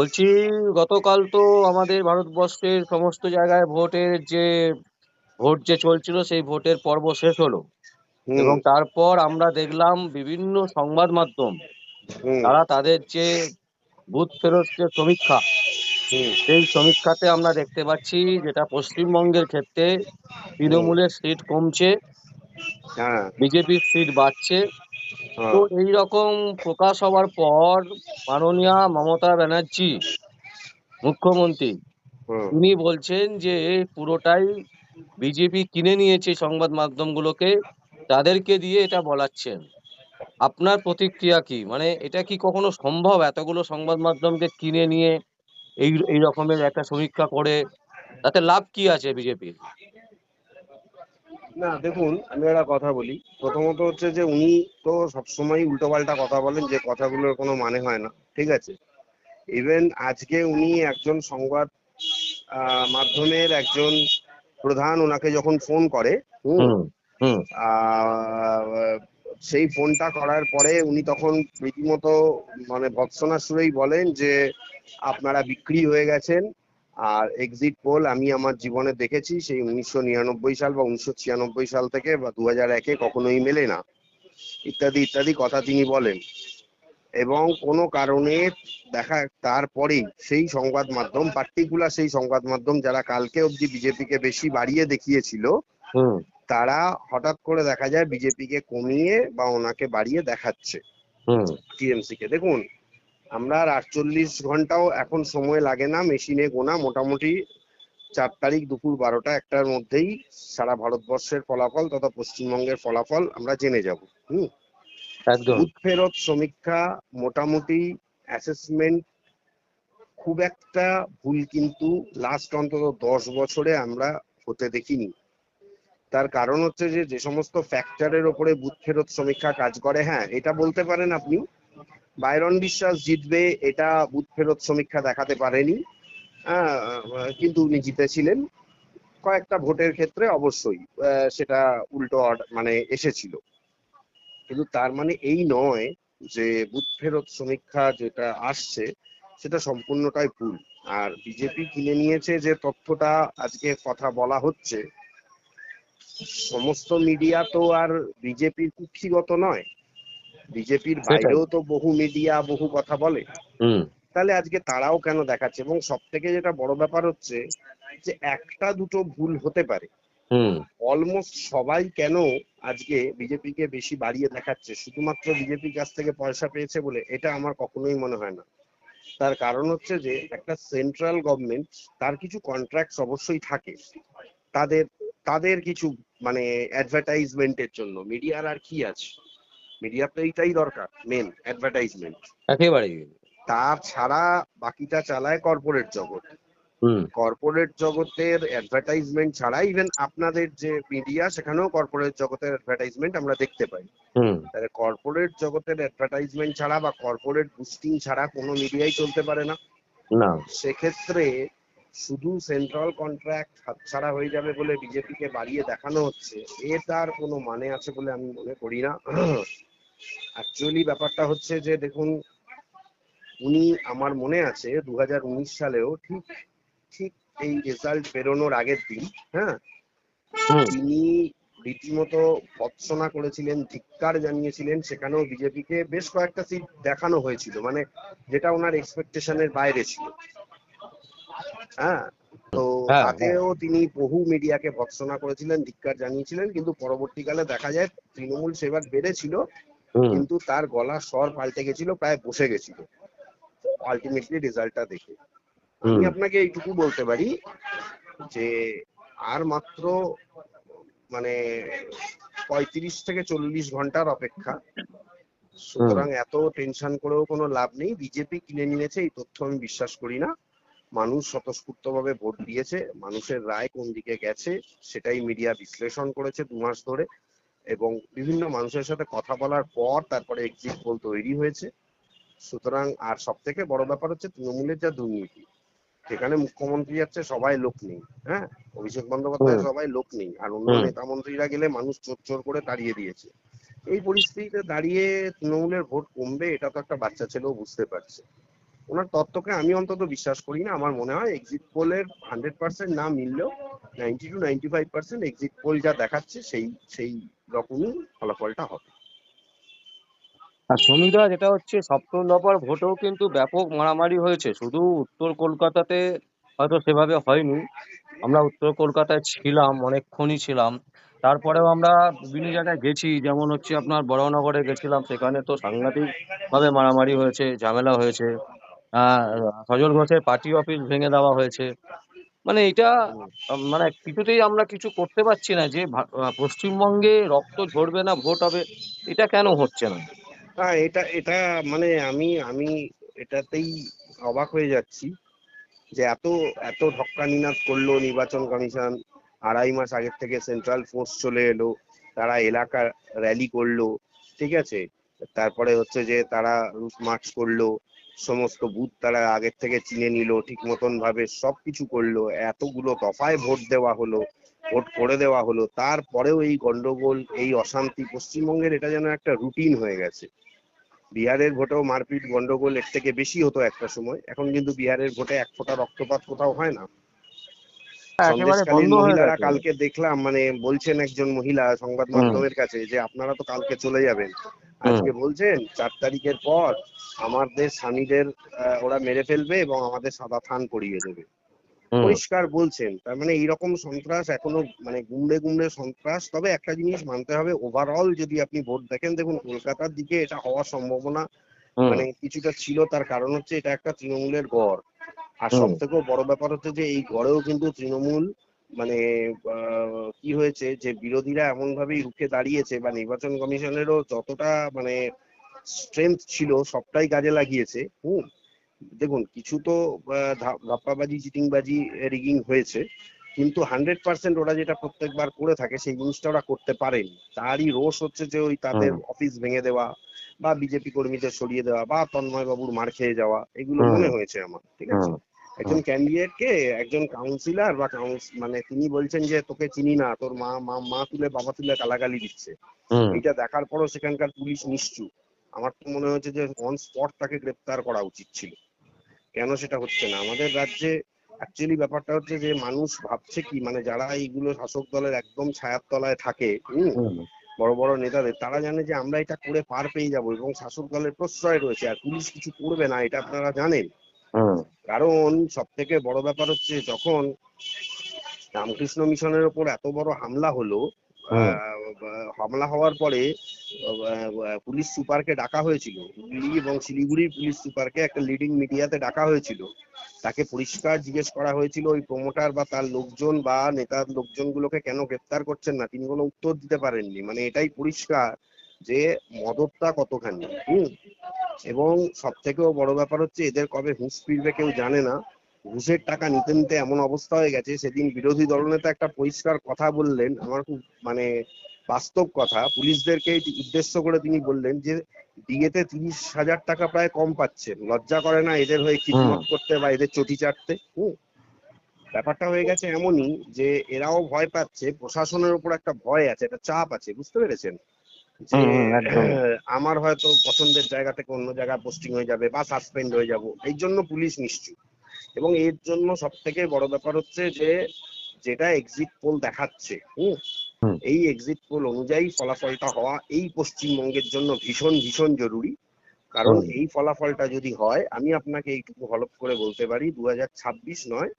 বলছি গতকাল তো আমাদের ভারতবর্ষের সমস্ত জায়গায় ভোটের যে ভোট যে চলছিল সেই ভোটের পর্ব শেষ হলো। এবং তারপর আমরা দেখলাম বিভিন্ন সংবাদ মাধ্যম তারা তাদের যে বুথ ফেরত যে সমীক্ষা সেই সমীক্ষাতে আমরা দেখতে পাচ্ছি যেটা পশ্চিমবঙ্গের ক্ষেত্রে তৃণমূলের সিট কমছে হ্যাঁ। বিজেপির সিট বাড়ছে তো এই রকম প্রকাশ হওয়ার পর মাননীয়া মমতা ব্যানার্জি মুখ্যমন্ত্রী। তিনি বলছেন যে পুরোটাই বিজেপি কিনে নিয়েছে সংবাদ মাধ্যমগুলোকে তাদেরকে দিয়ে এটা বলাচ্ছেন আপনার প্রতিক্রিয়া কি? মানে এটা কি কখনো সম্ভব এতগুলো সংবাদ মাধ্যমকে কিনে নিয়ে এই এই রকমের একটা সমীক্ষা করে? তাতে লাভ কি আছে বিজেপির? না দেখুন আমি একটা কথা বলি। প্রথমত হচ্ছে যে উনি তো সবসময় উল্টোপাল্টা কথা বলেন যে কথাগুলোর কোনো মানে হয় না ঠিক আছে? ইভেন আজকে উনি একজন সংবাদ মাধ্যমের একজন প্রধান ওনাকে যখন ফোন করে হুম, সেই ফোনটা করার পরে উনি তখন রীতিমতো মানে ভৎসনা সুরেই বলেন যে আপনারা বিক্রি হয়ে গেছেন আর এক্সিট পোল আমি আমার জীবনে দেখেছি সেই উনিশশো নিরানব্বই সাল বা উনিশশো ছিয়ানব্বই সাল থেকে বা দু হাজার একে কখনোই মেলে না। ইত্যাদি ইত্যাদি কথা তিনি বলেন। এবং কোনো কারণে দেখা তারপরেই সেই সংবাদ মাধ্যম পার্টিকুলার সেই সংবাদ মাধ্যম যারা কালকে অবধি বিজেপিকে বেশি বাড়িয়ে দেখিয়েছিল তারা হঠাৎ করে দেখা যায় বিজেপিকে কমিয়ে বা ওনাকে বাড়িয়ে দেখাচ্ছে। টিএমসি কে দেখুন আমরা আর আটচল্লিশ ঘন্টাও এখন সময় লাগে না মেশিনে গোনা। মোটামুটি চার তারিখ দুপুর বারোটা একটার মধ্যেই সারা ভারতবর্ষের ফলাফল তথা পশ্চিমবঙ্গের ফলাফল আমরা জেনে যাব। হুম? বুথ ফেরত সমীক্ষা মোটামুটি অ্যাসেসমেন্ট খুব একটা ভুল কিন্তু লাস্ট অন্তত দশ বছরে আমরা হতে দেখিনি। তার কারণ হচ্ছে যে যে সমস্ত ফ্যাক্টরের ওপরে বুথ ফেরত সমীক্ষা কাজ করে হ্যাঁ এটা বলতে পারেন আপনি বাইরন বিশ্বাস জিতবে এটা বুথ ফেরত সমীক্ষা দেখাতে পারেনি। হ্যাঁ, কিন্তু উনি জিতেছিলেন। কয়েকটা ভোটের ক্ষেত্রে অবশ্যই সেটা উল্টো মানে এসেছিল। কিন্তু তার মানে এই নয় যে বুথ ফেরত সমীক্ষা যেটা আসছে সেটা সম্পূর্ণটাই ভুল। আর বিজেপি কিনে নিয়েছে যে তথ্যটা আজকে কথা বলা হচ্ছে সমস্ত মিডিয়া তো আর বিজেপির কুক্ষিগত নয়। বিজেপির। বাইরেও তো বহু মিডিয়া বহু কথা বলে। তাহলে আজকে তারাও কেন দেখাচ্ছে? এবং সব থেকে যেটা বড় ব্যাপার হচ্ছে যে একটা দুটো ভুল হতে পারে। অলমোস্ট সবাই কেন আজকে বিজেপিকে বেশি বাড়িয়ে দেখাচ্ছে? শুধুমাত্র বিজেপির কাছ থেকে পয়সা পেয়েছে বলে এটা আমার কখনোই মনে হয় না। তার কারণ হচ্ছে যে একটা সেন্ট্রাল গভর্নমেন্ট তার কিছু কন্ট্রাক্টস অবশ্যই থাকে। তাদের তাদের কিছু মানে অ্যাডভার্টাইজমেন্টের জন্য। মিডিয়ার আর কি আছে? মিডিয়ার তো এইটাই দরকার মেন অ্যাডভার্টাইজমেন্ট একেবারেই তাছাড়া বাকিটা চালায় কর্পোরেট জগৎ। কর্পোরেট জগতের অ্যাডভার্টাইজমেন্ট ছাড়া ইভেন আপনাদের যে মিডিয়া সেখানেও কর্পোরেট জগতের অ্যাডভার্টাইজমেন্ট আমরা দেখতে পাই। তাহলে কর্পোরেট জগতের অ্যাডভার্টাইজমেন্ট ছাড়া বা কর্পোরেট বুস্টিং ছাড়া কোনো মিডিয়াই চলতে পারে না। না। সেক্ষেত্রে শুধু সেন্ট্রাল কন্ট্রাক্ট হাতছাড়া হয়ে যাবে বলে বিজেপিকে বাড়িয়ে দেখানো হচ্ছে এ তার কোনো মানে আছে বলে আমি মনে করি না। অ্যাকচুয়ালি ব্যাপারটা হচ্ছে যে দেখুন উনি আমার মনে আছে দু সালেও ঠিক ঠিক এই রেজাল্ট বেরোনোর আগের দিন হ্যাঁ? তিনি রীতিমতো ভৎসনা করেছিলেন ধিক্কার জানিয়েছিলেন সেখানেও বিজেপিকে বেশ কয়েকটা সিট দেখানো হয়েছিল মানে যেটা ওনার এক্সপেকটেশনের বাইরে ছিল। হ্যাঁ? তো হ্যাঁ, তাতেও তিনি বহু মিডিয়াকে ভৎসনা করেছিলেন ধিক্কার জানিয়েছিলেন কিন্তু পরবর্তীকালে দেখা যায় তৃণমূল সেবার বেড়েছিল কিন্তু তার গলার স্বর পাল্টে গেছিল প্রায় বসে গেছিল। আলটিমেটলি রেজাল্টটা দেখে। আমি আপনাকে এইটুকু বলতে পারি যে আর মাত্র মানে পঁয়ত্রিশ থেকে চল্লিশ ঘণ্টার অপেক্ষা। সুতরাং এত টেনশন করেও কোনো লাভ নেই। বিজেপি কিনে নিয়েছে এই তথ্য আমি বিশ্বাস করি না। মানুষ স্বতঃস্ফূর্ত ভাবে ভোট দিয়েছে। মানুষের রায় কোন দিকে গেছে সেটাই মিডিয়া বিশ্লেষণ করেছে দু মাস ধরে। এবং বিভিন্ন মানুষের সাথে কথা বলার পর তারপরে এক্সিট পোল তৈরি হয়েছে। সুতরাং আর সব থেকে বড় ব্যাপার হচ্ছে তৃণমূলের যা দুর্নীতি সেখানে মুখ্যমন্ত্রী যাচ্ছে সবাই লোক নেই হ্যাঁ? অভিষেক বন্দ্যোপাধ্যায় সবাই লোক নেই আর অন্য নেতা মন্ত্রীরা গেলে মানুষ চোর চোর করে তাড়িয়ে দিয়েছে। এই পরিস্থিতিতে দাঁড়িয়ে তৃণমূলের ভোট কমবে এটা তো একটা বাচ্চা ছেলেও বুঝতে পারছে। ওনার তত্ত্বকে আমি অন্তত বিশ্বাস করি না। আমার মনে হয় এক্সিট পোলের হান্ড্রেড পার্সেন্ট না মিললেও ninety two ninety five percent exit poll যা দেখাচ্ছে সেই সেই রকমই ফলাফলটা হবে। আর সমীরা যেটা হচ্ছে সপ্তম দফার ভোটেও কিন্তু ব্যাপক মারামারি হয়েছে। শুধু উত্তর কলকাতাতে হয়তো সেভাবে হয়নি। আমরা উত্তর কলকাতায় ছিলাম, অনেকক্ষণই ছিলাম। তারপরেও আমরা বিভিন্ন জায়গায় গেছি। যেমন হচ্ছে আপনার বড়নগরে গেছিলাম, সেখানে তো সাংঘাতিক ভাবে মারামারি হয়েছে, ঝামেলা হয়েছে। সজল ঘোষের পার্টি অফিস ভেঙে দেওয়া হয়েছে। মানে এটা মানে কিছুতেই আমরা কিছু করতে পারছি না যে পশ্চিমবঙ্গে রক্ত ঝরবে না ভোট হবে এটা কেন হচ্ছে না? হ্যাঁ এটা এটা মানে আমি আমি এটাতেই অবাক হয়ে যাচ্ছি যে এত এত ঢক্কানিনাদ করল নির্বাচন কমিশন আড়াই মাস আগের থেকে সেন্ট্রাল ফোর্স চলে এলো তারা এলাকা র্যালি করল ঠিক আছে? তারপরে হচ্ছে যে তারা রুট মার্চ করল সমস্ত বুথ তারা আগের থেকে চিনে নিল ঠিক মতন ভাবে সবকিছু করল এতগুলো দফায় ভোট দেওয়া হলো ভোট করে দেওয়া হলো তারপরেও এই গন্ডগোল এই অশান্তি পশ্চিমবঙ্গের এটা যেন একটা রুটিন হয়ে গেছে। বিহারের ভোটেও মারপিট গন্ডগোল এর থেকে বেশি হতো একটা সময় এখন কিন্তু বিহারের ভোটে এক ফোঁটা রক্তপাত কোথাও হয় না। সন্দেশকালীন মহিলারা কালকে দেখলাম মানে বলছেন একজন মহিলা সংবাদ মাধ্যমের কাছে যে আপনারা তো কালকে চলে যাবেন। আজকে বলছেন চার তারিখের পর আমাদের স্বামীদের ওরা মেরে ফেলবে এবং আমাদের সাদা থান করিয়ে দেবে। পরিষ্কার বলছেন। তার মানে এইরকম সন্ত্রাস এখনও মানে গুমড়ে গুমড়ে সন্ত্রাস। তবে একটা জিনিস মানতে হবে ওভারঅল যদি আপনি ভোট দেখেন দেখুন কলকাতার দিকে এটা হওয়ার সম্ভাবনা মানে কিছুটা ছিল তার কারণ হচ্ছে এটা একটা তৃণমূলের গড়। আর সব থেকে বড় ব্যাপার হচ্ছে যে এই গড়েও কিন্তু তৃণমূল মানে আহ, কি হয়েছে যে বিরোধীরা এমন ভাবেই রুখে দাঁড়িয়েছে বা নির্বাচন কমিশনেরও যতটা মানে স্ট্রেংথ ছিল সবটাই কাজে লাগিয়েছে। হুম দেখুন কিছু তো ধাপ্পাবাজি চিটিংবাজি রিগিং হয়েছে কিন্তু হান্ড্রেড পার্সেন্ট ওরা যেটা প্রত্যেকবার করে থাকে সেই জিনিসটা ওরা করতে পারেনি। তারই রোষ হচ্ছে যে ওই তাদের অফিস ভেঙে দেওয়া বা বিজেপি কর্মীদের সরিয়ে দেওয়া বা তন্ময় বাবুর মার খেয়ে যাওয়া এগুলো মনে হয়েছে আমার ঠিক আছে? একজন ক্যান্ডিডেট কে একজন কাউন্সিলর বা মানে তিনি বলছেন যে তোকে চিনি না তোর মা মা তুলে বাবা তুলে গালাগালি দিচ্ছে। এইটা দেখার পরও সেখানকার পুলিশ নিশ্চুপ। আমার তো মনে হচ্ছে যে অন স্পট তাকে গ্রেপ্তার করা উচিত ছিল। কেন সেটা হচ্ছে না? আমাদের রাজ্যে অ্যাকচুয়ালি ব্যাপারটা হচ্ছে যে মানুষ ভাবছে কি? মানে যারা এইগুলো শাসক দলের একদম ছায়ার তলায় থাকে বড় বড় নেতাদের তারা জানে যে আমরা এটা করে পার পেয়ে যাব এবং শাসক দলের প্রশ্রয় রয়েছে আর পুলিশ কিছু করবে না এটা আপনারা জানেন। কারণ সব থেকে বড় ব্যাপার হচ্ছে যখন রামকৃষ্ণ মিশনের ওপর এত বড় হামলা হলো হামলা হওয়ার পরে পুলিশ সুপারকে ডাকা হয়েছিল। হুগলি এবং শিলিগুড়ির পুলিশ সুপারকে একটা লিডিং মিডিয়াতে ডাকা হয়েছিল। তাকে পরিষ্কার জিজ্ঞেস করা হয়েছিল, ওই প্রমোটার বা তার লোকজন বা নেতার লোকজনগুলোকে কেন গ্রেপ্তার করছেন না? তিনি কোনো উত্তর দিতে পারেননি। মানে এটাই পরিষ্কার যে মদতটা কতখানি। হুম? এবং সব থেকেও বড় ব্যাপার হচ্ছে, এদের কবে হুঁশ ফিরবে কেউ জানে না। ঘুষের টাকা নিতে নিতে এমন অবস্থা হয়ে গেছে। সেদিন বিরোধী দলনেতা একটা পরিষ্কার কথা বললেন। আমার খুব মানে বাস্তব কথা পুলিশদেরকে উদ্দেশ্য করে তিনি বললেন যে ডিএতে তিরিশ হাজার টাকা প্রায় কম পাচ্ছেন লজ্জা করে না এদের হয়ে খিদমত করতে বা এদের চটি চাটতে? হুম। ব্যাপারটা হয়ে গেছে এমনই যে এরাও ভয় পাচ্ছে প্রশাসনের উপর একটা ভয় আছে একটা চাপ আছে বুঝতে পেরেছেন? যে আমার হয়তো পছন্দের জায়গা থেকে অন্য জায়গায় পোস্টিং হয়ে যাবে বা সাসপেন্ড হয়ে যাব এই জন্য পুলিশ নিশ্চুপ। এবং এর জন্য সব থেকে বড় ব্যাপার হচ্ছে যে যেটা এক্সিট পোল দেখাচ্ছে হুম। এই এক্সিট পোল অনুযায়ী ফলাফলটা হওয়া এই পশ্চিমবঙ্গের জন্য ভীষণ ভীষণ জরুরি। কারণ এই ফলাফলটা যদি হয় আমি আপনাকে এইটুকু হলপ করে বলতে পারি দু নয়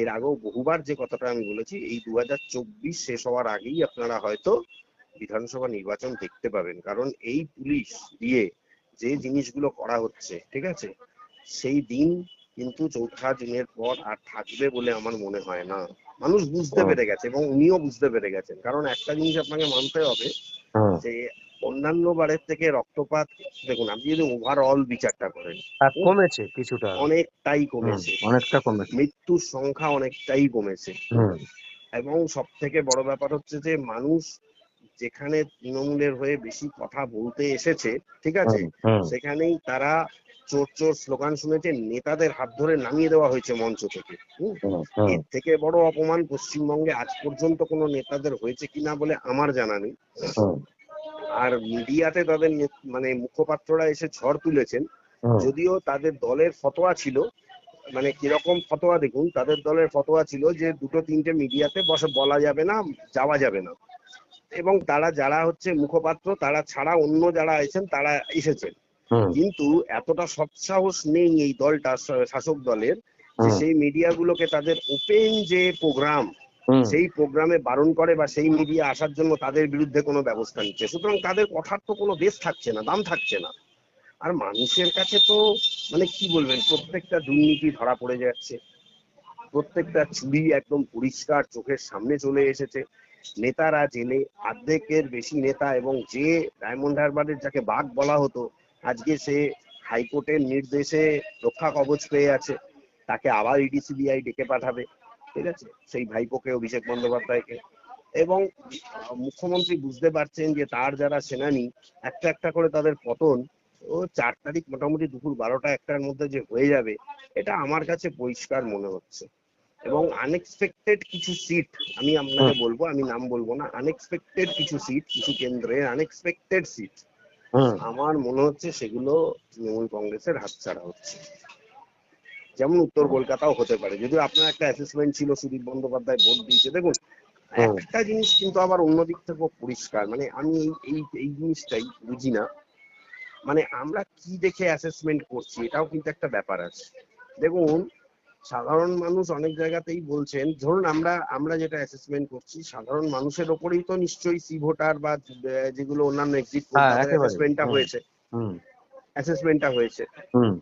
এর আগেও বহুবার যে কথাটা আমি বলেছি এই দুহাজার চব্বিশ শেষ হওয়ার আগেই আপনারা হয়তো বিধানসভা নির্বাচন দেখতে পাবেন। কারণ এই পুলিশ দিয়ে যে জিনিসগুলো করা হচ্ছে ঠিক আছে? সেই দিন কিন্তু চৌঠা দিনের পর আর থাকবে বলে আমার মনে হয় না। মানুষ বুঝতে পেরে গেছে এবং উনিও বুঝতে পেরে গেছেন। কারণ একটা জিনিস আপনাকে মানতে হবে যে অন্যান্য বারের থেকে রক্তপাত দেখুন আপনি যদি ওভারঅল বিচারটা করেন কমেছে কিছুটা। অনেকটাই কমেছে। অনেকটা কমেছে। মৃত্যুর সংখ্যা অনেকটাই কমেছে। এবং সব থেকে বড় ব্যাপার হচ্ছে যে মানুষ যেখানে তৃণমূলের হয়ে বেশি কথা বলতে এসেছে ঠিক আছে? সেখানেই তারা চোর চোর স্লোগান শুনেছে নেতাদের হাত ধরে নামিয়ে দেওয়া হয়েছে মঞ্চ থেকে এর থেকে বড় অপমান পশ্চিমবঙ্গে আজ পর্যন্ত কোনো নেতাদের হয়েছে কিনা বলে আমার জানা নেই। আর মিডিয়াতে তাদের মানে মুখপাত্ররা এসে ঝড় তুলেছেন যদিও তাদের দলের ফতোয়া ছিল মানে কীরকম ফতোয়া দেখুন তাদের দলের ফতোয়া ছিল যে দুটো তিনটে মিডিয়াতে বসে বলা যাবে না যাওয়া যাবে না। এবং তারা যারা হচ্ছে মুখপাত্র তারা ছাড়া অন্য যারা আছেন তারা এসেছেন। কিন্তু এতটা সৎসাহস নেই এই দলটা শাসক দলের যে সেই মিডিয়াগুলোকে তাদের ওপেন যে প্রোগ্রাম সেই প্রোগ্রামে বারণ করে বা সেই মিডিয়া আসার জন্য তাদের বিরুদ্ধে কোনো ব্যবস্থা নিচ্ছে। সুতরাং তাদের কথার তো কোনো বেশ থাকছে না দাম থাকছে না। আর মানুষের কাছে তো মানে কি বলবেন প্রত্যেকটা দুর্নীতি ধরা পড়ে যাচ্ছে। প্রত্যেকটা চুরি একদম পরিষ্কার চোখের সামনে চলে এসেছে। নেতারা জেলে অর্ধেকের বেশি নেতা এবং যে ডায়মন্ড হারবারের যাকে বাঘ বলা হতো, আজকে সে হাইকোর্টের নির্দেশে রক্ষা কবচ পেয়ে আছে। তাকে আবার ইডি সিবিআই ডেকে পাঠাবে, ঠিক আছে? সেই ভাইপোকে, অভিষেক বন্দ্যোপাধ্যায়কে। এবং মুখ্যমন্ত্রী বুঝতে পারছেন যে তার যারা সেনানি, একটা একটা করে তাদের পতন, ও চার তারিখ মোটামুটি দুপুর বারোটা একটার মধ্যে যে হয়ে যাবে, এটা আমার কাছে পরিষ্কার মনে হচ্ছে। এবং আনএক্সপেক্টেড কিছু সিট আমি আপনাকে বলব আমি নাম বলব না আনএক্সপেক্টেড কিছু সিট কিছু কেন্দ্রে আনএক্সপেক্টেড সিট আমার মনে হচ্ছে সেগুলো তৃণমূল কংগ্রেসের হাতছাড়া হচ্ছে। যেমন উত্তর কলকাতাও হতে পারে। যদিও আপনার একটা অ্যাসেসমেন্ট ছিল সুদীপ বন্দ্যোপাধ্যায় ভোট দিয়েছে। দেখুন একটা জিনিস কিন্তু আবার অন্যদিক থেকেও পরিষ্কার। মানে আমি এই এই এই জিনিসটাই বুঝি না। মানে আমরা কি দেখে অ্যাসেসমেন্ট করছি এটাও কিন্তু একটা ব্যাপার আছে। দেখুন সাধারণ মানুষ অনেক জায়গাতেই বলছেন ধরুন আমরা আমরা যেটা অ্যাসেসমেন্ট করছি সাধারণ মানুষের ওপরেই তো নিশ্চয়ই সি ভোটার বা যেগুলো অন্যান্য এক্সিট পোল। অ্যাসেসমেন্টটা। হয়েছে। হুম, অ্যাসেসমেন্টটা হয়েছে। হুম,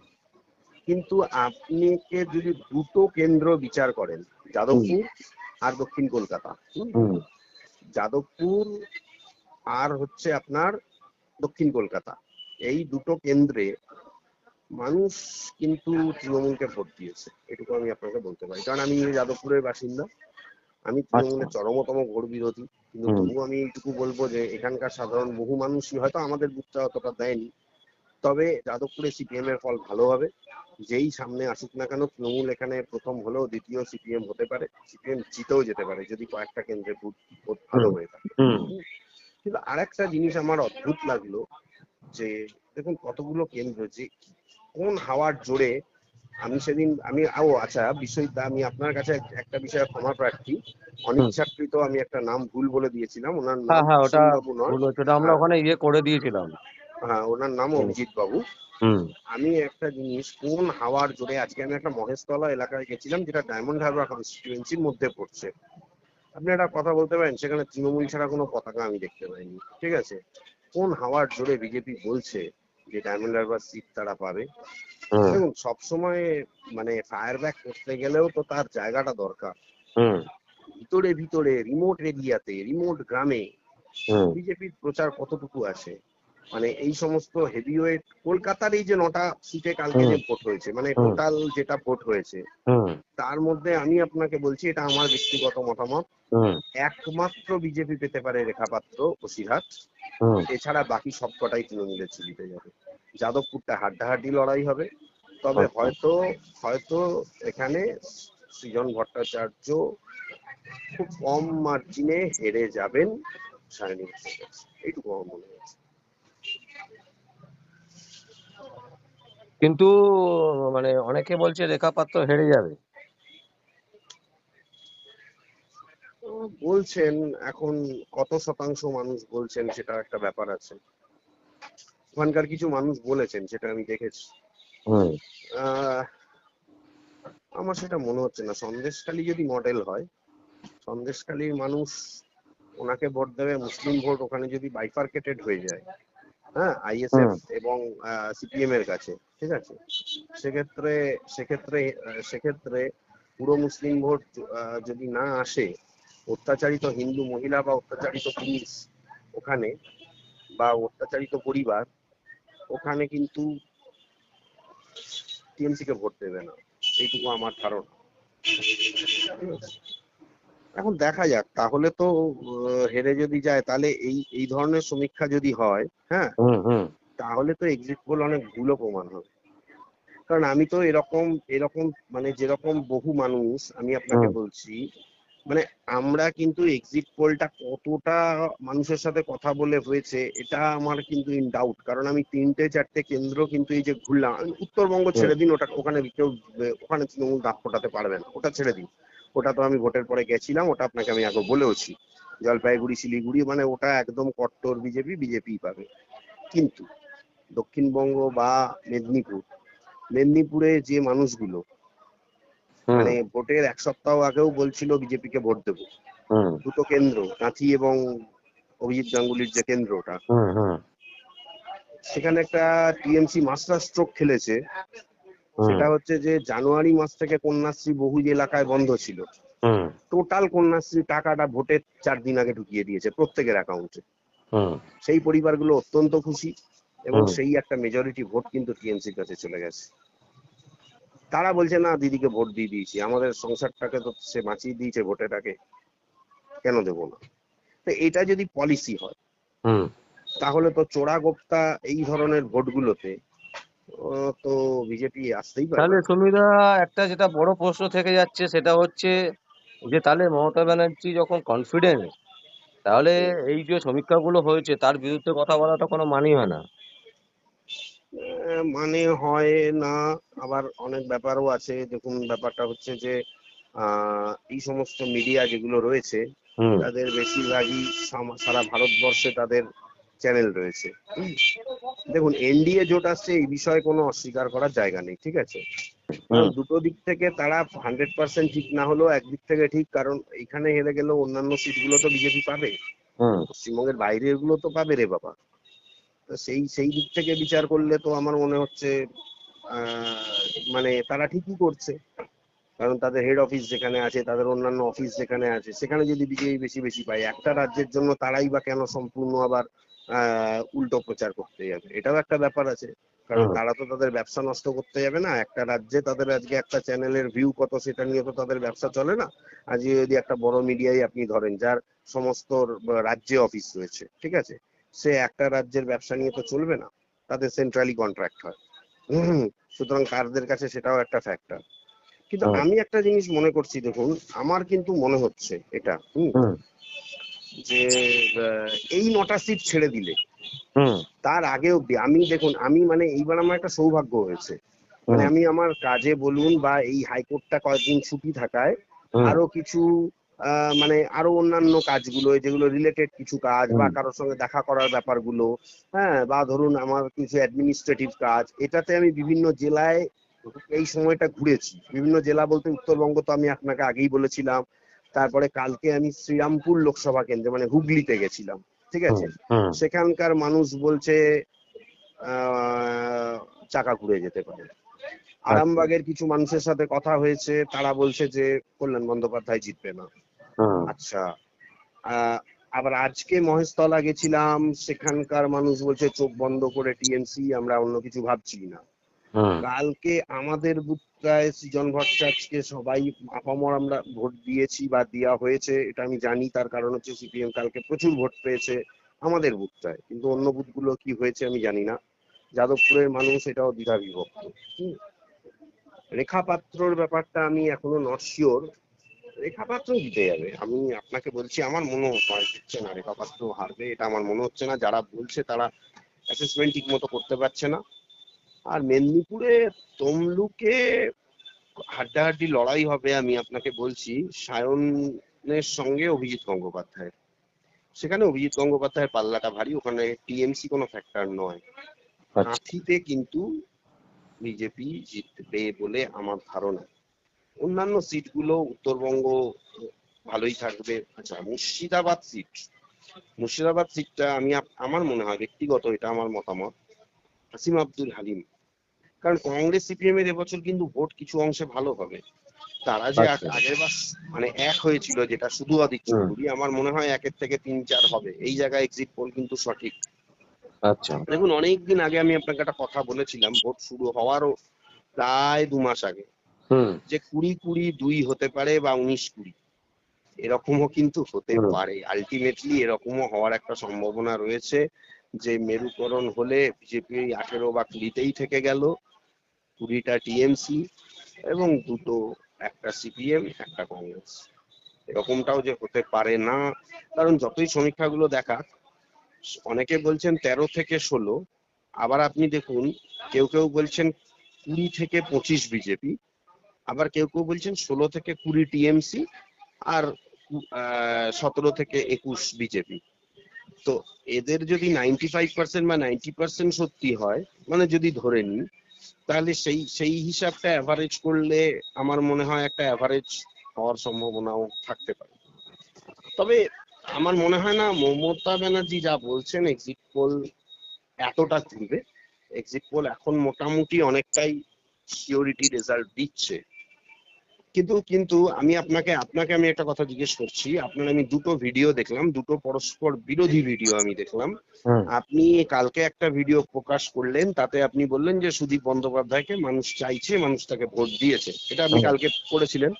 কিন্তু আপনিকে যদি দুটো কেন্দ্র বিচার করেন যাদবপুর আর দক্ষিণ কলকাতা যাদবপুর আর হচ্ছে আপনার দক্ষিণ কলকাতা। এই দুটো কেন্দ্রে মানুষ কিন্তু তৃণমূলকে ভোট দিয়েছে। এটুকু আমি আপনাকে বলতে পারি। কারণ আমি যাদবপুরের বাসিন্দা। আমি তৃণমূলের চরমতম ঘোর বিরোধী। কিন্তু হুম। তবু আমি এইটুকু বলব যে এখানকার সাধারণ বহু মানুষই হয়তো আমাদের বুথটা অতটা দেয়নি। তবে যাদবপুরে সিপিএম এর ফল ভালো হবে। যেই সামনে আসুক না কেন তৃণমূল এখানে প্রথম হলেও দ্বিতীয় সিপিএম হতে পারে। সিপিএম জিতেও যেতে পারে যদি কয়েকটা কেন্দ্রে ভোট ভালো হয়ে থাকে। কিন্তু আরেকটা জিনিস আমার অদ্ভুত লাগল যে দেখুন কতগুলো কেন্দ্র যে কোন হাওয়ার জোরে আমি সেদিন আমি ও আচ্ছা বিষয়টা আমি আপনার কাছে একটা বিষয়ে ক্ষমা প্রার্থী। অনিচ্ছাকৃত আমি একটা নাম ভুল বলে দিয়েছিলাম ওনার হ্যাঁ নাম হ্যাঁ ওটা ভুল হচ্ছে ওটা আমরা হ্যাঁ। ওখানে ইয়ে করে দিয়েছিলাম। হ্যাঁ ওনার নাম। অভিজিৎ বাবু আমি একটা জিনিস কোন হাওয়ার জোরে আজকে আমি একটা মহেশতলা এলাকায় গেছিলাম যেটা ডায়মন্ড হারবার কনস্টিটুয়েন্সির মধ্যে পড়ছে। আপনি একটা কথা বলতে পারেন সেখানে তৃণমূল ছাড়া কোনো পতাকা আমি দেখতে পাইনি ঠিক আছে? কোন হাওয়ার জোরে বিজেপি বলছে? যে ডায়মন্ড হারবার সিট তারা পাবে। দেখুন সবসময় মানে ফায়ার ব্যাক করতে গেলেও তো তার জায়গাটা দরকার। হুম। ভিতরে ভিতরে রিমোট এরিয়াতে রিমোট গ্রামে হুম। বিজেপির প্রচার কতটুকু আছে মানে এই সমস্ত হেভিওয়েট কলকাতার এই যে নটা সিটে কালকে যে ভোট হয়েছে মানে। টোটাল যেটা ভোট হয়েছে তার মধ্যে আমি আপনাকে বলছি এটা আমার ব্যক্তিগত মতামত একমাত্র বিজেপি পেতে পারে রেখাপাত্র বসিরহাট এছাড়া বাকি সবকটাই তৃণমূলের ঝুলিতে যাবে। যাদবপুরটা হাড্ডাহাড্ডি লড়াই হবে তবে আচ্ছা। হয়তো হয়তো এখানে সৃজন ভট্টাচার্য খুব কম মার্জিনে হেরে যাবেন সায়নী এইটুকু আমার মনে হচ্ছে কিন্তু মানে অনেকে বলছে রেখা পাত্র হেরে যাবে। বলছেন এখন কত শতাংশ মানুষ বলছেন সেটা একটা ব্যাপার আছে। ওখানকার কিছু মানুষ বলেছেন সেটা আমি দেখেছি। আহ, আমার সেটা মনে হচ্ছে না। সন্দেশখালী যদি মডেল হয় সন্দেশখালীর মানুষ ওনাকে ভোট দেবে মুসলিম ভোট ওখানে যদি বাইফার্কেটেড হয়ে যায় হ্যাঁ আইএসএফ এবং সিপিএম এর কাছে ঠিক আছে? সেক্ষেত্রে সেক্ষেত্রে সেক্ষেত্রে পুরো মুসলিম ভোট যদি না আসে অত্যাচারিত হিন্দু মহিলা বা অত্যাচারিত পুলিশ ওখানে বা অত্যাচারিত পরিবার ওখানে কিন্তু টিএমসি কে ভোট দেবে না। এইটুকু আমার ধারণা? এখন দেখা যাক তাহলে তো হেরে যদি যায় তাহলে এই এই ধরনের সমীক্ষা যদি হয় হ্যাঁ? তাহলে তো এক্সিট পোল অনেক ভুলও প্রমাণ হবে। কারণ আমি তো এরকম এরকম মানে যেরকম বহু মানুষ আমি আপনাকে বলছি মানে আমরা কিন্তু এক্সিট পোলটা কতটা মানুষের সাথে কথা বলে হয়েছে এটা আমার কিন্তু ইন ডাউট কারণ আমি তিনটে চারটে কেন্দ্র কিন্তু এই যে ঘুরলাম উত্তরবঙ্গ ছেড়ে দিন ওটা ওখানে কেউ ওখানে তৃণমূল দাঁত ফোটাতে পারবে না ওটা ছেড়ে দিন। ওটা তো আমি ভোটের পরে গেছিলাম ওটা আপনাকে আমি আগে বলেওছি। জলপাইগুড়ি শিলিগুড়ি মানে ওটা একদম কট্টর বিজেপি বিজেপি পাবে। কিন্তু দক্ষিণবঙ্গ বা মেদিনীপুর মেদিনীপুরে যে মানুষগুলো মানে ভোটের এক সপ্তাহ আগেও বলছিল বিজেপিকে ভোট দেবো। দুটো কেন্দ্র কাঁথি এবং অভিজিৎ গাঙ্গুলির যে কেন্দ্রটা সেখানে একটা টিএমসি মাস্টার স্ট্রোক খেলেছে। সেটা হচ্ছে যে জানুয়ারি মাস থেকে কন্যাশ্রী বহু এলাকায় বন্ধ ছিল। টোটাল কন্যাশ্রী টাকাটা ভোটের চার দিন আগে ঢুকিয়ে দিয়েছে প্রত্যেকের অ্যাকাউন্টে সেই পরিবারগুলো অত্যন্ত খুশি এবং সেই একটা মেজরিটি ভোট কিন্তু টিএমসির কাছে চলে গেছে। তারা বলছে না দিদিকে ভোট দিয়ে দিয়েছি। আমাদের সংসারটাকে তো সে বাঁচিয়ে দিয়েছে আগে কেন দেবো না? তো এটা যদি পলিসি হয় তাহলে তো চোরা গোপ্তা এই ধরনের ভোটগুলোতে তো বিজেপি আসতেই পারে। তাহলে সুমিদা একটা যেটা বড় প্রশ্ন থেকে যাচ্ছে সেটা হচ্ছে যে তাহলে মমতা ব্যানার্জি যখন কনফিডেন্ট তাহলে এই যে সমীক্ষাগুলো হয়েছে তার বিরুদ্ধে কথা বলাটা কোনো মানেই হয় না। মানে হয় না আবার অনেক ব্যাপারও আছে। দেখুন ব্যাপারটা হচ্ছে যে আহ, এই সমস্ত মিডিয়া যেগুলো রয়েছে তাদের বেশিরভাগই সারা ভারতবর্ষে তাদের চ্যানেল রয়েছে। দেখুন এনডিএ জোট আসছে এই বিষয়ে কোনো অস্বীকার করার জায়গা নেই ঠিক আছে? দুটো দিক থেকে তারা হান্ড্রেড পার্সেন্ট ঠিক না হলেও একদিক থেকে ঠিক কারণ এখানে হেরে গেলেও অন্যান্য সিটগুলো তো বিজেপি পাবে। পশ্চিমবঙ্গের বাইরেরগুলো তো পাবে রে বাবা। তো সেই সেই দিক থেকে বিচার করলে তো আমার মনে হচ্ছে মানে তারা ঠিকই করছে। কারণ তাদের হেড অফিস যেখানে আছে তাদের অন্যান্য অফিস যেখানে আছে সেখানে যদি বিজেপি বেশি বেশি পায় একটা রাজ্যের জন্য তারাই বা কেন সম্পূর্ণ আবার উল্টো প্রচার করতে যাবে। এটাও একটা ব্যাপার আছে। কারণ তারা তো তাদের ব্যবসা নষ্ট করতে যাবে না। একটা রাজ্যে তাদের আজকে একটা চ্যানেলের ভিউ কত সেটা নিয়ে তো তাদের ব্যবসা চলে না। আজকে যদি একটা বড় মিডিয়াই আপনি ধরেন যার সমস্ত রাজ্যে অফিস রয়েছে ঠিক আছে? সে একটা রাজ্যের ব্যবসা নিয়ে তো চলবে না। তাদের সেন্ট্রালি কন্ট্রাক্ট হয়। হুম, সুতরাং তাদের কাছে সেটাও একটা ফ্যাক্টর কিন্তু আমি একটা জিনিস মনে করছি দেখুন আমার কিন্তু মনে হচ্ছে এটা। হুম। যে এই নটা সিট ছেড়ে দিলে। তার আগে অব্দি আমি দেখুন আমি মানে এইবার আমার একটা সৌভাগ্য হয়েছে। মানে আমি আমার কাজে বলুন বা এই হাইকোর্টটা কয়েকদিন ছুটি থাকায় আরও কিছু মানে আরও অন্যান্য কাজগুলো যেগুলো রিলেটেড কিছু কাজ বা কারোর সঙ্গে দেখা করার ব্যাপারগুলো হ্যাঁ বা ধরুন আমার কিছু অ্যাডমিনিস্ট্রেটিভ কাজ এটাতে আমি বিভিন্ন জেলায় এই সময়টা ঘুরেছি। বিভিন্ন জেলা বলতে উত্তরবঙ্গ তো আমি আপনাকে আগেই বলেছিলাম। তারপরে কালকে আমি শ্রীরামপুর লোকসভা কেন্দ্রে মানে হুগলিতে গেছিলাম ঠিক আছে? সেখানকার মানুষ বলছে আহ, চাকা ঘুরে যেতে পারে। আরামবাগের কিছু মানুষের সাথে কথা হয়েছে তারা বলছে যে কল্যাণ বন্দ্যোপাধ্যায় জিতবে না। আচ্ছা আহ, আবার আজকে মহেশতলা গেছিলাম সেখানকার মানুষ বলছে চোখ বন্ধ করে টিএমসি আমরা অন্য কিছু ভাবছি না। কালকে আমাদের বুথটায় সৃজন ভট্টাচার্যকে সবাই আপামর আমরা ভোট দিয়েছি বা দেওয়া হয়েছে, এটা আমি জানি। তার কারণ হচ্ছে সিপিএম কালকে প্রচুর ভোট পেয়েছে আমাদের বুথটায় কিন্তু অন্য বুথগুলো কি হয়েছে আমি জানি না। যাদবপুরের মানুষ এটাও দ্বিধা বিভক্ত। রেখা পাত্রর ব্যাপারটা আমি এখনও নট শিওর রেখা পাত্র জিতে যাবে। আমি আপনাকে বলছি, আমার মনে হয় হচ্ছে না। রেখা পাত্র হারবে, এটা আমার মনে হচ্ছে না। যারা বলছে তারা অ্যাসেসমেন্ট ঠিক মতো করতে পারছে না। আর মেদিনীপুরে তমলুকে হাড্ডাহাড্ডি লড়াই হবে আমি আপনাকে বলছি সায়নের সঙ্গে অভিজিৎ গঙ্গোপাধ্যায়ের। সেখানে অভিজিৎ গঙ্গোপাধ্যায়ের পাল্লাটা ভারী ওখানে টিএমসি কোনো ফ্যাক্টর নয়। আচ্ছা। কাঁথিতে কিন্তু বিজেপি জিতবে বলে আমার ধারণা। অন্যান্য সিটগুলো উত্তরবঙ্গ ভালোই থাকবে। আচ্ছা মুর্শিদাবাদ সিট। মুর্শিদাবাদ সিটটা আমি আমার মনে হয় ব্যক্তিগত এটা আমার মতামত। হাসিম আব্দুল হালিম। কারণ কংগ্রেস সিপিএম এর এবছর কিন্তু ভোট কিছু অংশে ভালো হবে। তারা যে আচ্ছা। আগের বার মানে এক হয়েছিল যেটা শুধু হুম। চৌধুরী আমার মনে হয় একের থেকে তিন চার হবে। এই জায়গায় এক্সিট পোল কিন্তু সঠিক। আচ্ছা। দেখুন অনেকদিন আগে আমি আপনাকে একটা কথা বলেছিলাম ভোট শুরু হওয়ারও প্রায় দু মাস আগে। যে কুড়ি কুড়ি দুই হতে পারে বা উনিশ কুড়ি। এরকমও কিন্তু হতে পারে। আলটিমেটলি এরকমও হওয়ার একটা সম্ভাবনা রয়েছে। যে মেরুকরণ হলে বিজেপি আঠেরো বা কুড়িতেই থেকে গেল, কুড়িটা টিএমসি এবং দুটো একটা সিপিএম একটা কংগ্রেস। এরকমটাও যে হতে পারে না, কারণ যতই সমীক্ষাগুলো দেখা, অনেকে বলছেন তেরো থেকে ষোলো, আবার আপনি দেখুন, কেউ কেউ বলছেন কুড়ি থেকে পঁচিশ বিজেপি আবার কেউ কেউ বলছেন ষোলো থেকে কুড়ি টিএমসি আর সতেরো থেকে একুশ বিজেপি তো এদের যদি নাইনটি ফাইভ পার্সেন্ট বা নাইনটি পার্সেন্ট সত্যি হয় মানে যদি ধরে নিই, তাহলে সেই সেই হিসাবটা অ্যাভারেজ করলে আমার মনে হয় একটা অ্যাভারেজ হওয়ার সম্ভাবনাও থাকতে পারে। তবে আমার মনে হয় না মমতা ব্যানার্জি যা বলছেন এক্সিট পোল এতটা তুলবে। এক্সিট পোল এখন মোটামুটি অনেকটাই সিওরিটি রেজাল্ট দিচ্ছে। কিন্তু কিন্তু আমি আপনাকে আপনাকে আমি একটা কথা জিজ্ঞেস করছি। আপনার আমি দুটো ভিডিও দেখলাম দুটো পরস্পর বিরোধী ভিডিও আমি দেখলাম। আপনি কালকে একটা ভিডিও প্রকাশ করলেন তাতে আপনি বললেন যে সুদীপ বন্দ্যোপাধ্যায়কে মানুষ চাইছে মানুষ তাকে ভোট দিয়েছে। এটা আপনি কালকে করেছিলেন।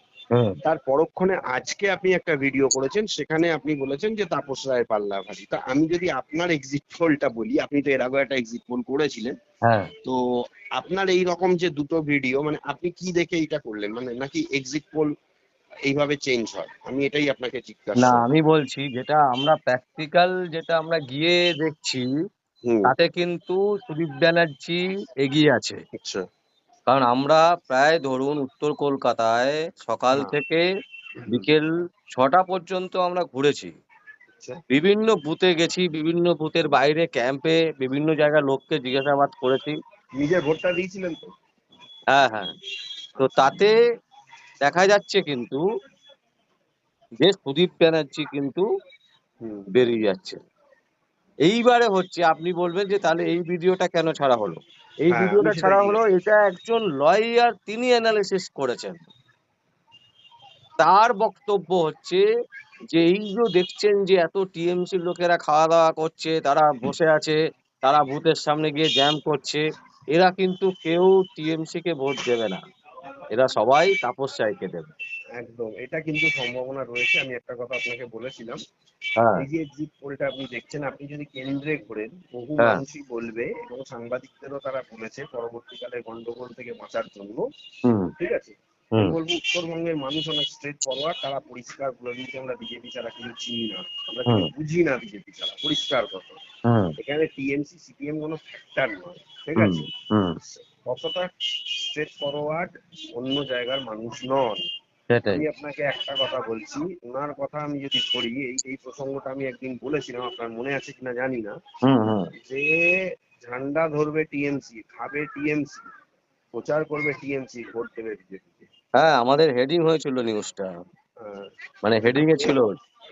তার পরক্ষণে আজকে আপনি একটা ভিডিও করেছেন সেখানে আপনি বলেছেন যে তাপস রায় পাল্লা ভারী। তা আমি যদি আপনার এক্সিট পোলটা বলি আপনি তো এর আগে একটা এক্সিট পোল করেছিলেন। হ্যাঁ। তো আপনার এই রকম যে দুটো ভিডিও মানে আপনি কি দেখে এটা করলেন? মানে নাকি এক্সিট পোল এইভাবে চেঞ্জ হয়? আমি এটাই আপনাকে জিজ্ঞাসা না আমি বলছি যেটা আমরা প্র্যাকটিক্যাল যেটা আমরা গিয়ে দেখছি তাতে কিন্তু সুদীপ ব্যানার্জি এগিয়ে আছে। আচ্ছা। কারণ আমরা প্রায় ধরুন উত্তর কলকাতায় সকাল হ্যাঁ। থেকে বিকেল ছটা পর্যন্ত আমরা ঘুরেছি। আচ্ছা। বিভিন্ন বুথে গেছি বিভিন্ন বুথের বাইরে ক্যাম্পে বিভিন্ন জায়গায় লোককে জিজ্ঞাসাবাদ করেছি। নিজের ভোটটা দিয়েছিলেন তো? হ্যাঁ হ্যাঁ। তো তাতে দেখা যাচ্ছে কিন্তু যে সুদীপ ব্যানার্জি কিন্তু বেরিয়ে যাচ্ছে। এইবারে হচ্ছে আপনি বলবেন যে তাহলে এই ভিডিওটা কেন ছাড়া হলো? এই হ্যাঁ, ভিডিওটা ছাড়া হলো এটা একজন লয়ার তিনি অ্যানালিসিস করেছেন। তার বক্তব্য হচ্ছে যে এই যে দেখছেন যে এত টিএমসির লোকেরা খাওয়া দাওয়া করছে তারা বসে আছে তারা বুথের সামনে গিয়ে জ্যাম করছে এরা কিন্তু কেউ টিএমসি কে ভোট দেবে না। এরা সবাই তাপস রায়কে দেবে। একদম। এটা কিন্তু সম্ভাবনা রয়েছে আমি একটা কথা আপনাকে বলেছিলাম। হ্যাঁ। এই যে এক্সিট পোলটা আপনি দেখছেন আপনি যদি কেন্দ্রে ঘোরেন বহু হ্যাঁ। মানুষই বলবে এবং সাংবাদিকদেরও তারা বলেছে পরবর্তীকালে গন্ডগোল থেকে বাঁচার জন্য। ঠিক আছে? বলব উত্তরবঙ্গের মানুষ অনেক স্ট্রেট ফরওয়ার্ড তারা পরিষ্কার বলে দিয়েছে আমরা বিজেপি ছাড়া কিছু চিনি না। আমরা কিছু বুঝি না বিজেপি ছাড়া পরিষ্কার কথা। এখানে টিএমসি সিপিএম কোনো ফ্যাক্টর নয় ঠিক আছে? কতটা স্ট্রেট ফরওয়ার্ড অন্য জায়গার মানুষ নন। সেটাই। আমি আপনাকে একটা কথা বলছি। ওনার কথা আমি যদি ধরি এই এই প্রসঙ্গটা আমি একদিন বলেছিলাম আপনার মনে আছে কিনা জানি না। যে ঝান্ডা ধরবে টিএমসি খাবে টিএমসি প্রচার করবে টিএমসি ভোট দেবে বিজেপিকে। হ্যাঁ আমাদের হেডিং হয়েছিল নিউজটা মানে হেডিং এ ছিল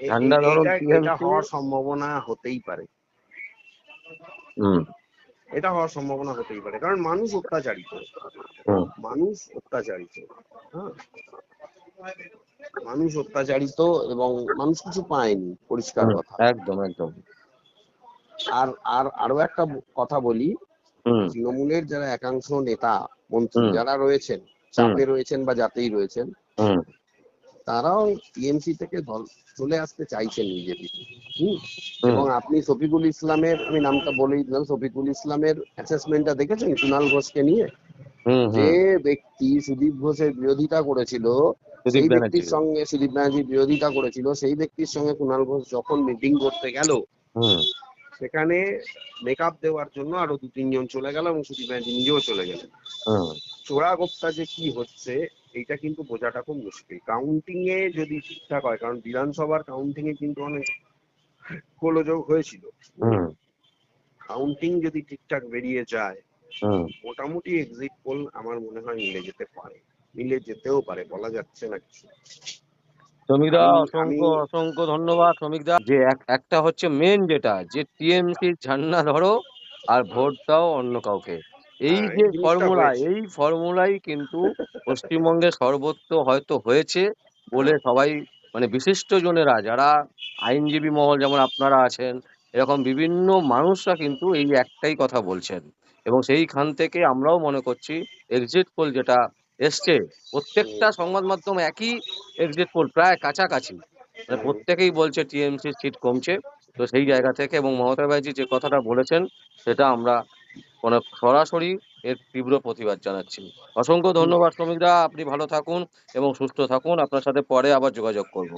ঝান্ডা ধরুন এটা হওয়ার সম্ভাবনা হতেই পারে। হুম। এটা হওয়ার সম্ভাবনা হতেই পারে। কারণ মানুষ অত্যাচারিত। মানুষ অত্যাচারিত। হ্যাঁ। মানুষ অত্যাচারিত এবং মানুষ কিছু পায়নি পরিষ্কার কথা। একদম একদম। আর আর আরও একটা কথা বলি তৃণমূলের যারা একাংশ নেতা মন্ত্রী যারা রয়েছেন চাপে রয়েছেন বা যাতেই রয়েছেন তারাও টিএমসি থেকে দল চলে আসতে চাইছেন বিজেপি এবং আপনি শফিকুল ইসলামের আমি নামটা বলেই দিলাম শফিকুল ইসলামের অ্যাসেসমেন্টটা দেখেছেন কুণাল ঘোষকে নিয়ে? যে ব্যক্তি সুদীপ ঘোষের বিরোধিতা করেছিল সেই ব্যক্তির সঙ্গে সুদীপ ব্যানার্জির বিরোধিতা করেছিল সেই ব্যক্তির সঙ্গে কুণাল ঘোষ যখন মিটিং করতে গেল সেখানে মেকআপ দেওয়ার জন্য আরও দু তিনজন চলে গেল এবং সুদীপ ব্যানার্জি নিজেও চলে হুম। চোরা গোপ্তা যে কি হচ্ছে এইটা কিন্তু বোঝাটা খুব মুশকিল। কাউন্টিং এ যদি ঠিকঠাক হয় কারণ বিধানসভার কাউন্টিং এ কিন্তু অনেক গোলযোগ হয়েছিল। কাউন্টিং যদি ঠিকঠাক বেরিয়ে যায় মোটামুটি এক্সিট পোল আমার মনে হয় মিলে যেতে পারে। মিলে যেতেও পারে বলা যাচ্ছে না কিছু। শ্রমিকদা অসংখ্য অসংখ্য ধন্যবাদ। শ্রমিকদা যে একটা হচ্ছে মেন যেটা যে টিএমসি ঝান্ডা ধরো আর ভোট দাও অন্য কাউকে। এই হ্যাঁ, যে ফর্মুলা এই ফর্মুলাই কিন্তু পশ্চিমবঙ্গে সর্বত্র হয়তো হয়েছে বলে সবাই মানে বিশিষ্ট জনেরা যারা আইনজীবী মহল যেমন আপনারা আছেন এরকম বিভিন্ন মানুষরা কিন্তু এই একটাই কথা বলছেন। এবং সেইখান থেকে আমরাও মনে করছি এক্সিট পোল যেটা এসছে। প্রত্যেকটা সংবাদ মাধ্যম একই এক্সিট পোল প্রায় কাছাকাছি। মানে প্রত্যেকেই বলছে টিএমসি সিট কমছে। তো সেই জায়গা থেকে এবং মমতা ব্যানার্জি যে কথাটা বলেছেন, সেটা আমরা মানে সরাসরি এর তীব্র প্রতিবাদ জানাচ্ছি। অসংখ্য ধন্যবাদ শ্রমিকরা আপনি ভালো থাকুন এবং সুস্থ থাকুন। আপনার সাথে পরে আবার যোগাযোগ করব।